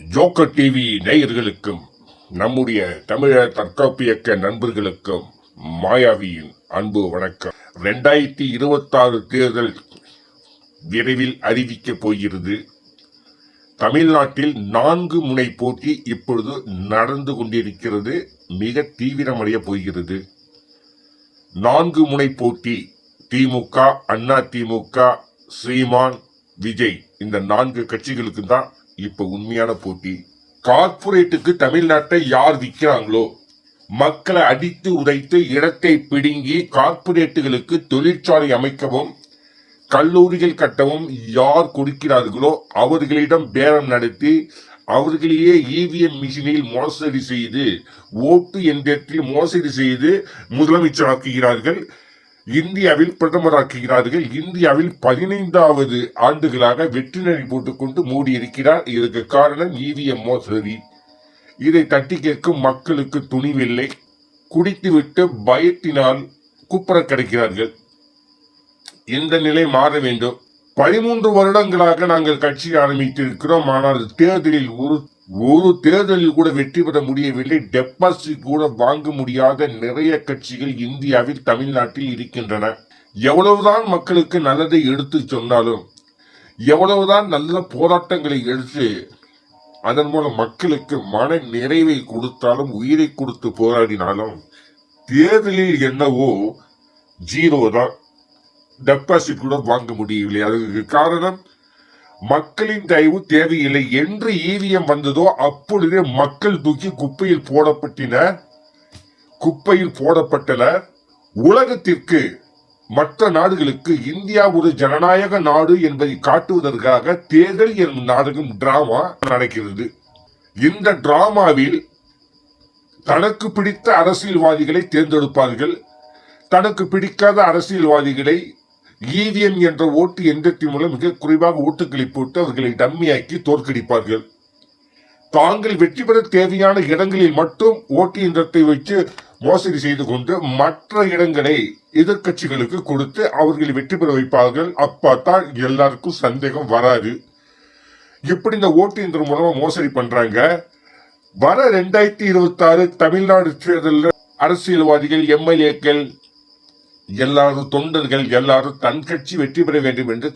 Joker TV நேயர்களுக்கும் நம்முடைய தமிழர் தற்காப்பியக்க நண்பர்களுக்கும் மாயாவியின் அன்பு வணக்கம். ரெண்டாயிரத்தி இருபத்தாறு தேர்தல் விரைவில் அறிவிக்கப் போகிறது. தமிழ்நாட்டில் நான்கு முனை போட்டி இப்பொழுது நடந்து கொண்டிருக்கிறது. மிக தீவிரமடைய போகிறது. நான்கு முனை போட்டி திமுக அண்ணா திமுக ஸ்ரீமான் விஜய் இந்த நான்கு கட்சிகளுக்கு தான் இப்ப உண்மையான போட்டி. கார்ப்பரேட்டுக்கு தமிழ்நாட்டை யார் விற்கிறாங்களோ மக்களை அடித்து உதைத்து இடத்தை பிடுங்கி கார்ப்பரேட்டுகளுக்கு தொழிற்சாலை அமைக்கவும் கல்லூரிகள் கட்டவும் யார் கொடுக்கிறார்களோ அவர்களிடம் பேரம் நடத்தி அவர்களையே இவிஎம் மிஷினில் மோசடி செய்து ஓட்டு எந்திரத்தில் மோசடி செய்து முதலமைச்சராக்குகிறார்கள். இந்தியாவில் பிரதமராக்குகிறார்கள். இந்தியாவில் பதினைந்தாவது ஆண்டுகளாக வெற்றி நெறி போட்டுக்கொண்டு மூடியிருக்கிறார். இதற்கு காரணம் இவிஎம் மோசடி. இதை தட்டி கேட்கும் மக்களுக்கு துணிவில்லை. குடித்துவிட்டு பயத்தினால் குப்புற கிடைக்கிறார்கள் இந்த நிலை மாற வேண்டும்? பதிமூன்று வருடங்களாக நாங்கள் கட்சி ஆரம்பித்திருக்கிறோம். ஆனால் தேர்தலில் ஒரு ஒரு தேர்தலில் கூட வெற்றி பெற முடியவில்லை. டெபாசிட் கூட வாங்க முடியாத நிறைய கட்சிகள் இந்தியாவில் தமிழ்நாட்டில் இருக்கின்றன. எவ்வளவுதான் மக்களுக்கு நல்லதை எடுத்து சொன்னாலும் எவ்வளவுதான் நல்ல போராட்டங்களை எடுத்து அதன் மூலம் மக்களுக்கு மன நிறைவை கொடுத்தாலும் உயிரை கொடுத்து போராடினாலும் தேர்தலில் என்னவோ ஜீரோ தான் டெபாசிட் கூட வாங்க முடியவில்லை. அதுக்கு காரணம் மக்களின் தயவு தேவையில்லை என்று ஈவிஎம் வந்ததோ அப்பொழுதே மக்கள் தூக்கி குப்பையில் போடப்பட்டனர். குப்பையில் போடப்பட்டனர் உலகத்திற்கு மற்ற நாடுகளுக்கு இந்தியா ஒரு ஜனநாயக நாடு என்பதை காட்டுவதற்காக தேர்தல் என்னும் நாடகம் டிராமா நடக்கிறது. இந்த டிராமாவில் தனக்கு பிடித்த அரசியல்வாதிகளை தேர்ந்தெடுப்பார்கள். தனக்கு பிடிக்காத அரசியல்வாதிகளை இவிஎம் என்ற ஓட்டு எந்திரத்தின் மூலம் மிக குறைவாக ஓட்டுகளை போட்டு அவர்களை டம்மியாக்கி தோற்கடிப்பார்கள். தாங்கள் வெற்றி பெற தேவையான இடங்களில் மட்டும் ஓட்டு எந்திரத்தை வைத்து மோசடி செய்து கொண்டு மற்ற இடங்களை எதிர்க்கட்சிகளுக்கு கொடுத்து அவர்களை வெற்றி பெற வைப்பார்கள். அப்பதான் எல்லாருக்கும் சந்தேகம் வராது. இப்படி இந்த ஓட்டு எந்திரம் மூலமா மோசடி பண்றாங்க? வர ரெண்டாயிரத்தி இருபத்தி ஆறு தமிழ்நாடு தேர்தலில் அரசியல்வாதிகள் எம்எல்ஏக்கள் எல்லாரும் தொண்டர்கள் எல்லாரும் தன் கட்சி வெற்றி பெற வேண்டும் என்று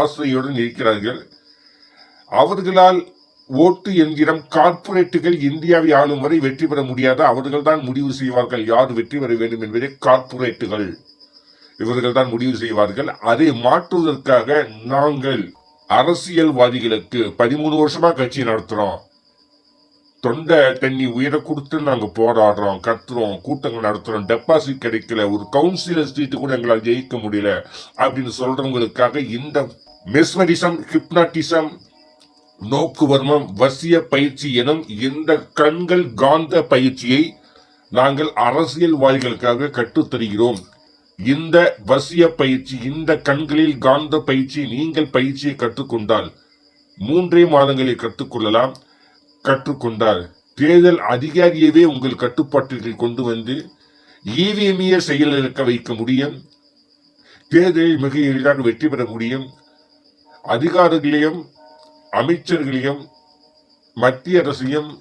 ஆசையுடன் இருக்கிறார்கள். அவர்களால் ஓட்டு என்கிறம் கார்ப்பரேட்டுகள் இந்தியாவை ஆளும் வரை வெற்றி பெற முடியாத அவர்கள் தான் முடிவு செய்வார்கள். யார் வெற்றி பெற வேண்டும் என்பதை கார்ப்பரேட்டுகள். இவர்கள் தான் முடிவு செய்வார்கள். அதை மாற்றுவதற்காக நாங்கள் அரசியல்வாதிகளுக்கு பதிமூணு வருஷமா கட்சி நடத்துறோம். தொண்டை தண்ணி உயிரை கொடுத்து நாங்கள் போராடுறோம் கத்துறோம் கூட்டங்கள் நடத்துறோம். டெபாசிட் கிடைக்கல. ஒரு கவுன்சிலர் சீட்டு கூட எங்களால் ஜெயிக்க முடியல அப்படின்னு சொல்றவங்களுக்காக இந்த மெஸ்மரிசம் ஹிப்னாட்டிசம் நோக்குவர்மம் வசிய பயிற்சி எனும் இந்த கண்கள் காந்த பயிற்சியை நாங்கள் அரசியல்வாதிகளுக்காக கற்றுத்தருகிறோம். இந்த வசிய பயிற்சி இந்த கண்களில் காந்த பயிற்சி நீங்கள் பயிற்சியை கற்றுக்கொண்டால் மூன்றே மாதங்களில் கற்றுக்கொள்ளலாம். கற்றுக்கொண்டால் தேர்தல் அதிகாரியவே உங்கள் கட்டுப்பாட்டிற்கு கொண்டு வந்து இவிஎம்ஏ செயலிழக்க வைக்க முடியும். தேர்தலில் மிக எளிதாக வெற்றி பெற முடியும். அதிகாரிகளையும் அமைச்சர்களையும் மத்திய அரசையும்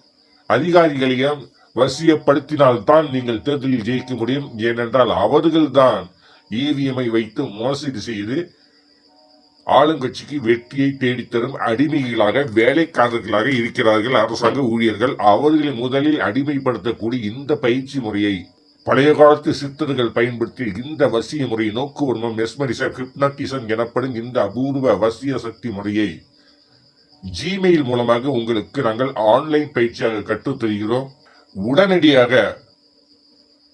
அதிகாரிகளையும் வசியப்படுத்தினால்தான் நீங்கள் தேர்தலில் ஜெயிக்க முடியும். ஏனென்றால் அவர்கள்தான் இவிஎம்ஐ வைத்து மோசடி செய்து ஆளுங்கட்சிக்கு வெற்றியை தேடித்தரும் அடிமைகளாக வேலைக்காரர்களாக இருக்கிறார்கள் அரசாங்க ஊழியர்கள். அவர்களை முதலில் அடிமைப்படுத்தக்கூடிய இந்த பயிற்சி முறையை பழைய காலத்து சித்தர்கள் பயன்படுத்தி இந்த வசிய முறை நோக்குவர்மம் மெஸ்மரிசம் ஹிப்னட்டிசம் எனப்படும் இந்த அபூர்வ வசிய சக்தி முறையை ஜிமெயில் மூலமாக உங்களுக்கு நாங்கள் ஆன்லைன் பயிற்சியாக கற்றுத் தருகிறோம். உடனடியாக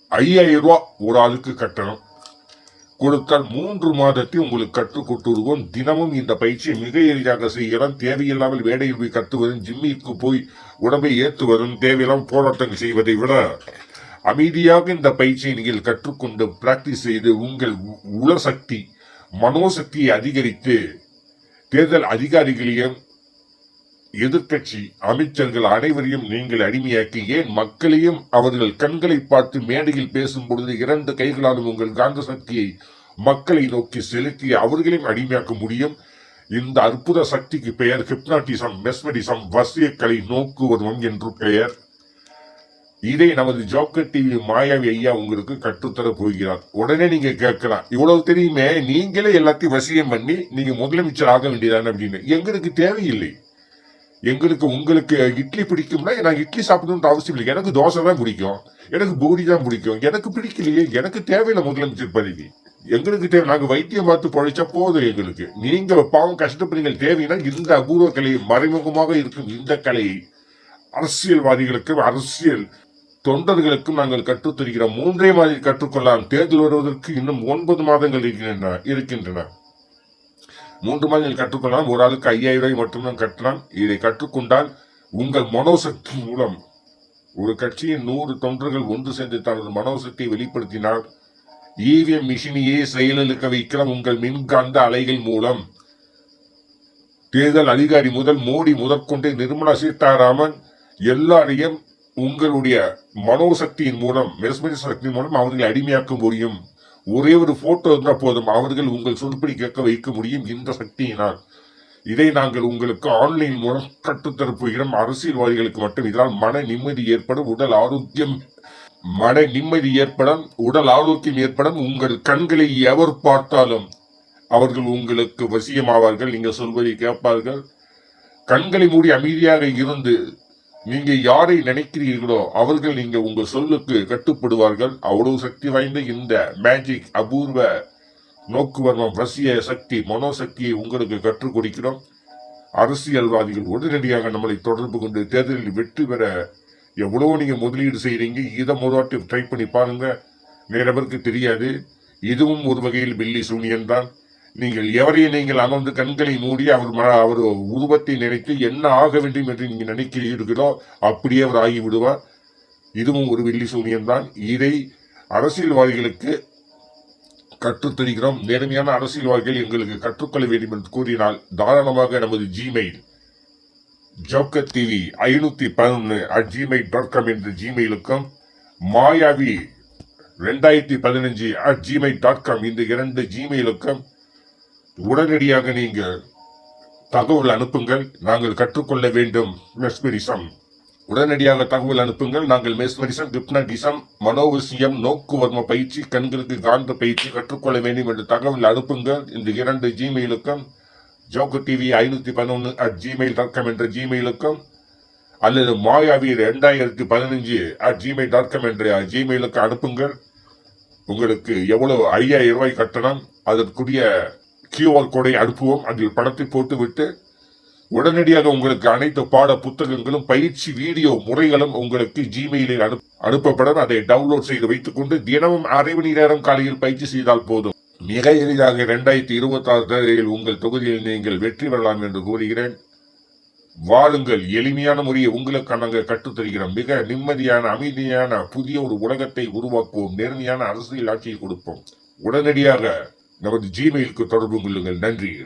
ஐயாயிரம் ரூபா ஒரு ஆளுக்கு கட்டணம். கொடுத்தால் மூன்று மாதத்தை உங்களுக்கு கற்றுக் கொடுத்துருவோம். தினமும் இந்த பயிற்சியை மிக எளிதாக செய்யலாம். தேவையில்லாமல் வேடையில் போய் கத்துவதும் ஜிம்மிக்கு போய் உடம்பை ஏற்றுவதும் தேவையில்லாமல் போராட்டங்கள் செய்வதை விட அமைதியாக இந்த பயிற்சியை நீங்கள் கற்றுக்கொண்டு பிராக்டிஸ் செய்து உங்கள் உ- உளசக்தி மனோசக்தியை அதிகரித்து தேர்தல் அதிகாரிகளையும் எதிர்க்கட்சி அமைச்சர்கள் அனைவரையும் நீங்கள் அடிமையாக்கி ஏன் மக்களையும் அவர்கள் கண்களை பார்த்து மேடையில் பேசும் பொழுது இரண்டு கைகளாலும் உங்கள் காந்த சக்தியை மக்களை நோக்கி செலுத்தி அவர்களையும் அடிமையாக்க முடியும்? இந்த அற்புத சக்திக்கு பெயர் ஹிப்னாட்டிசம் மெஸ்மடிசம் வசியக்கலை நோக்குவதும் என்று பெயர். இதை நமது ஜோக்கர் டிவி மாயாவி ஐயா உங்களுக்கு கற்றுத்தர போகிறார். உடனே நீங்க கேட்கலாம் இவ்வளவு தெரியுமே நீங்களே எல்லாத்தையும் வசியம் பண்ணி நீங்க முதலமைச்சர் ஆக வேண்டியதான? அப்படின்னு. எங்களுக்கு தேவையில்லை. எங்களுக்கு உங்களுக்கு இட்லி பிடிக்கும்னா நான் இட்லி சாப்பிடணும்னு அவசியம் இல்லை. எனக்கு தோசை தான் பிடிக்கும். எனக்கு பூரி தான் பிடிக்கும். எனக்கு பிடிக்கலையே. எனக்கு தேவையில்லை முதலமைச்சர் பதவி. எங்களுக்கு தேவை நாங்கள் வைத்தியம் பார்த்து பழைச்சா போதும் எங்களுக்கு. நீங்கள் பாவம் கஷ்டப்படுறீங்க தேவைன்னா இந்த அபூர்வ கலை மறைமுகமாக இருக்கும் இந்த கலையை அரசியல்வாதிகளுக்கும் அரசியல் தொண்டர்களுக்கும் நாங்கள் கற்றுத் தருகிறோம் மூன்றே மாதிரி கற்றுக்கொள்ளலாம். தேர்தல் வருவதற்கு இன்னும் ஒன்பது மாதங்கள் இருக்கின்றன இருக்கின்றன. மூன்று மாதங்கள் கற்றுக்கொள்ளலாம் ஒரு ஆளுக்கு ஐயாயிரம் ரூபாய் மட்டும்தான் கட்டலாம் இதை கற்றுக்கொண்டால் உங்கள் மனோசக்தி மூலம் ஒரு கட்சியின் நூறு தொண்டர்கள் ஒன்று சேர்ந்து தனது மனோசக்தியை வெளிப்படுத்தினால் இவிஎம் மிஷினையே செயலிழக்க வைக்கலாம் உங்கள் மின்காந்த அலைகள் மூலம். தேர்தல் அதிகாரி முதல் மோடி முதற்கொண்டே நிர்மலா சீதாராமன் எல்லாரையும் உங்களுடைய மனோசக்தியின் மூலம் மெஸ்மரி சக்தியின் மூலம் அவர்களை அடிமையாக்க முடியும். ஒரே ஒரு போட்டோ இருந்தால் போதும். அவர்கள் உங்கள் சொற்படி கேட்க வைக்க முடியும் இந்த சக்தியினால். இதை நாங்கள் உங்களுக்கு ஆன்லைன் மூலம் கற்றுத்தரப்போகிறோம் அரசியல்வாதிகளுக்கு மட்டும். இதனால் மன நிம்மதி ஏற்படும். உடல் ஆரோக்கியம் மன நிம்மதி ஏற்படும். உடல் ஆரோக்கியம் ஏற்படும். உங்கள் கண்களை எவர் பார்த்தாலும் அவர்கள் உங்களுக்கு வசியமாவார்கள். நீங்கள் சொல்வதை கேட்பார்கள். கண்களை மூடி அமைதியாக இருந்து நீங்க யாரை நினைக்கிறீர்களோ அவர்கள் நீங்க உங்க சொல்லுக்கு கட்டுப்படுவார்கள். அவ்வளவு சக்தி வாய்ந்த இந்த மேஜிக் அபூர்வ நோக்குவர்மம் ரசிய சக்தி மனோசக்தியை உங்களுக்கு கற்றுக் கொடுக்கிறோம். அரசியல்வாதிகள் உடனடியாக நம்மளை தொடர்பு கொண்டு தேர்தலில் வெற்றி பெற எவ்வளவு நீங்க முதலீடு செய்கிறீங்க இதை முதலாட்டி ட்ரை பண்ணி பாருங்க. நிறைய பேருக்கு தெரியாது. இதுவும் ஒரு வகையில் பில்லி சூனியன் தான். நீங்கள் எவரையும் நீங்கள் அமர்ந்து கண்களை மூடி அவர் ம- அவர் உருவத்தை நினைத்து என்ன ஆக வேண்டும் என்று நீங்கள் நினைக்கிறீர்களோ அப்படியே அவர் ஆகிவிடுவார். இதுவும் ஒரு வெள்ளி சூனியம் தான் இதை அரசியல்வாதிகளுக்கு கற்றுத்தருகிறோம். நேர்மையான அரசியல்வாதிகள் எங்களுக்கு கற்றுக்கொள்ள வேண்டும் என்று கூறினால் தாராளமாக நமது ஜிமெயில் ஜோக்கர் டிவி ஐநூத்தி பதினொன்று அட் ஜிமெயில் டாட் காம் என்ற ஜிமெயிலுக்கும் மாயாவி ரெண்டாயிரத்தி பதினஞ்சு அட் ஜிமெயில் டாட் காம் இந்த இரண்டு ஜிமெயிலுக்கும் உடனடியாக நீங்கள் தகவல் அனுப்புங்கள். நாங்கள் கற்றுக்கொள்ள வேண்டும். மெஸ்மரிசம். உடனடியாக தகவல் அனுப்புங்கள். நாங்கள் மெஸ்மரிசம் ஹிப்னடிசம் மனோவசியம் நோக்குவர்ம பயிற்சி கண்களுக்கு காந்த பயிற்சி கற்றுக்கொள்ள வேண்டும் என்று தகவல் அனுப்புங்கள். இந்த இரண்டு ஜிமெயிலுக்கும் ஜோக்கு டிவி ஐநூத்தி பதினொன்று அட் ஜிமெயில் டாட் காம் என்ற ஜிமெயிலுக்கும் அல்லது மாயாவி ரெண்டாயிரத்தி பதினஞ்சு அட் ஜிமெயில் டாட் காம் என்ற ஜிமெயிலுக்கு அனுப்புங்கள். உங்களுக்கு எவ்வளவு ஐயாயிரம் ரூபாய் கட்டணம். அதற்குரிய கியூஆர் கோடை அனுப்புவோம். அதில் படத்தை போட்டுவிட்டு உடனடியாக உங்களுக்கு அனைத்து பாட புத்தகங்களும் பயிற்சி வீடியோ முறைகளும் உங்களுக்கு ஜிமெயிலில் அனு அனுப்பப்படும். அதை டவுன்லோட் செய்து வைத்துக் கொண்டு தினமும் அரை மணி நேரம் காலையில் பயிற்சி செய்தால் போதும். மிக எளிதாக இரண்டாயிரத்தி இருபத்தி ஆறு தேதியில் உங்கள் தொகுதியில் நீங்கள் வெற்றி பெறலாம் என்று கூறுகிறேன். வாழுங்கள். எளிமையான முறையை உங்களுக்கு நாங்கள் கற்றுத்தருகிறோம். மிக நிம்மதியான அமைதியான புதிய ஒரு உலகத்தை உருவாக்குவோம். நேர்மையான அரசியல் ஆட்சியை கொடுப்போம். உடனடியாக நமது ஜிமெயிலுக்கு தொடர்பு கொள்ளுங்கள். நன்றி.